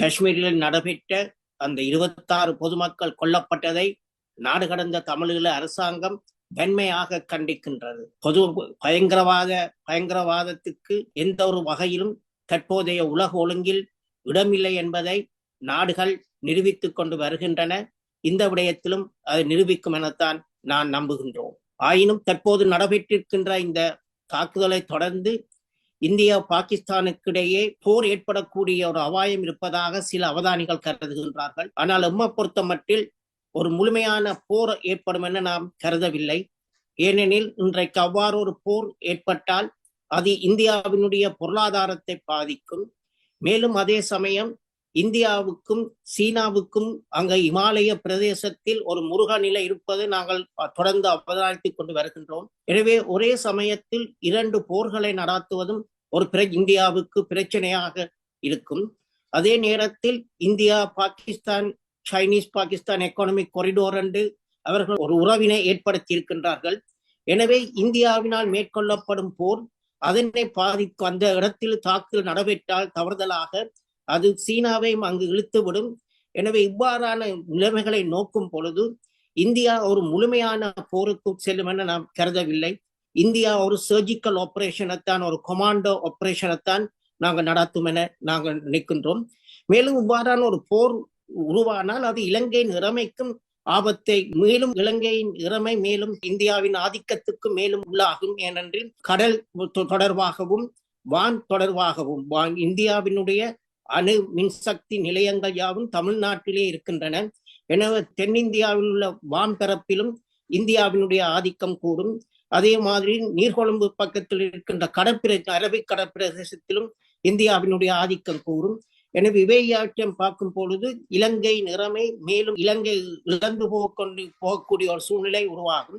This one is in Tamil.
காஷ்மீரில் நடைபெற்ற அந்த இருபத்தாறு பொதுமக்கள் கொல்லப்பட்டதை நாடு கடந்த தமிழீழ அரசாங்கம் வன்மையாக கண்டிக்கின்றது. பொது பயங்கரவாத பயங்கரவாதத்துக்கு எந்த ஒரு வகையிலும் தற்போதைய உலக ஒழுங்கில் இடமில்லை என்பதை நாடுகள் நிரூபித்துக் கொண்டு வருகின்றன. இந்த விடயத்திலும் அதை நிரூபிக்கும் எனத்தான் நான் நம்புகின்றோம். ஆயினும் தற்போது நடைபெற்றிருக்கின்ற இந்த தாக்குதலை தொடர்ந்து இந்தியா பாகிஸ்தானுக்கிடையே போர் ஏற்படக்கூடிய ஒரு அபாயம் இருப்பதாக சில அவதானிகள் கருதுகின்றார்கள். ஆனால் எம்மை பொறுத்த மட்டில் ஒரு முழுமையான போர் ஏற்படும் என நாம் கருதவில்லை. ஏனெனில் இன்றைக்கு அவ்வாறு ஒரு போர் ஏற்பட்டால் அது இந்தியாவினுடைய பொருளாதாரத்தை பாதிக்கும். மேலும் அதே சமயம் இந்தியாவுக்கும் சீனாவுக்கும் அங்க இமாலய பிரதேசத்தில் ஒரு முருக நிலை இருப்பது நாங்கள் தொடர்ந்து அவதானித்துக் கொண்டு வருகின்றோம். எனவே ஒரே சமயத்தில் இரண்டு போர்களை நடாத்துவதும் ஒரு பிர இந்தியாவுக்கு பிரச்சனையாக இருக்கும். அதே நேரத்தில் India Pakistan Chinese Pakistan economic corridor என்று அவர்கள் ஒரு உறவினை ஏற்படுத்தி இருக்கின்றார்கள் எனவே இந்தியாவினால் மேற்கொள்ளப்படும் போர் அதனை பாதிக்கும் அந்த இடத்தில் தாக்குதல் நடைபெற்றால் தவறுதலாக அது சீனாவையும் அங்கு இழுத்துவிடும். எனவே இவ்வாறான நிலைமைகளை நோக்கும் பொழுது இந்தியா ஒரு முழுமையான போருக்கு செல்லும் என நாம் கருதவில்லை. இந்தியா ஒரு சர்ஜிக்கல் ஆபரேஷனைத்தான் ஒரு கொமாண்டோ ஆபரேஷனைத்தான் நாங்கள் நடத்தும் என நாங்கள் நிற்கின்றோம் மேலும் இவ்வாறான ஒரு போர் உருவானால் அது இலங்கையின் இறமைக்கும் ஆபத்தை மேலும் இலங்கையின் இறமை மேலும் இந்தியாவின் ஆதிக்கத்துக்கு மேலும் உள்ளாகும். ஏனென்றில் கடல் தொடர்பாகவும் வான் தொடர்பாகவும் இந்தியாவினுடைய அணு மின்சக்தி நிலையங்கள் யாவும் தமிழ்நாட்டிலே இருக்கின்றன. எனவே தென்னிந்தியாவில் உள்ள வான்பரப்பிலும் இந்தியாவினுடைய ஆதிக்கம் கூடும். அதே மாதிரி நீர்கொழும்பு பக்கத்தில் இருக்கின்ற கடற்பிர அரபிக் கடற்பிரதேசத்திலும் இந்தியாவினுடைய ஆதிக்கம் கூறும் எனவே இவையாற்றம் பார்க்கும் பொழுது இலங்கை நிறமை மேலும் இலங்கை இழந்து போக கொண்டு போகக்கூடிய ஒரு சூழ்நிலை உருவாகும்.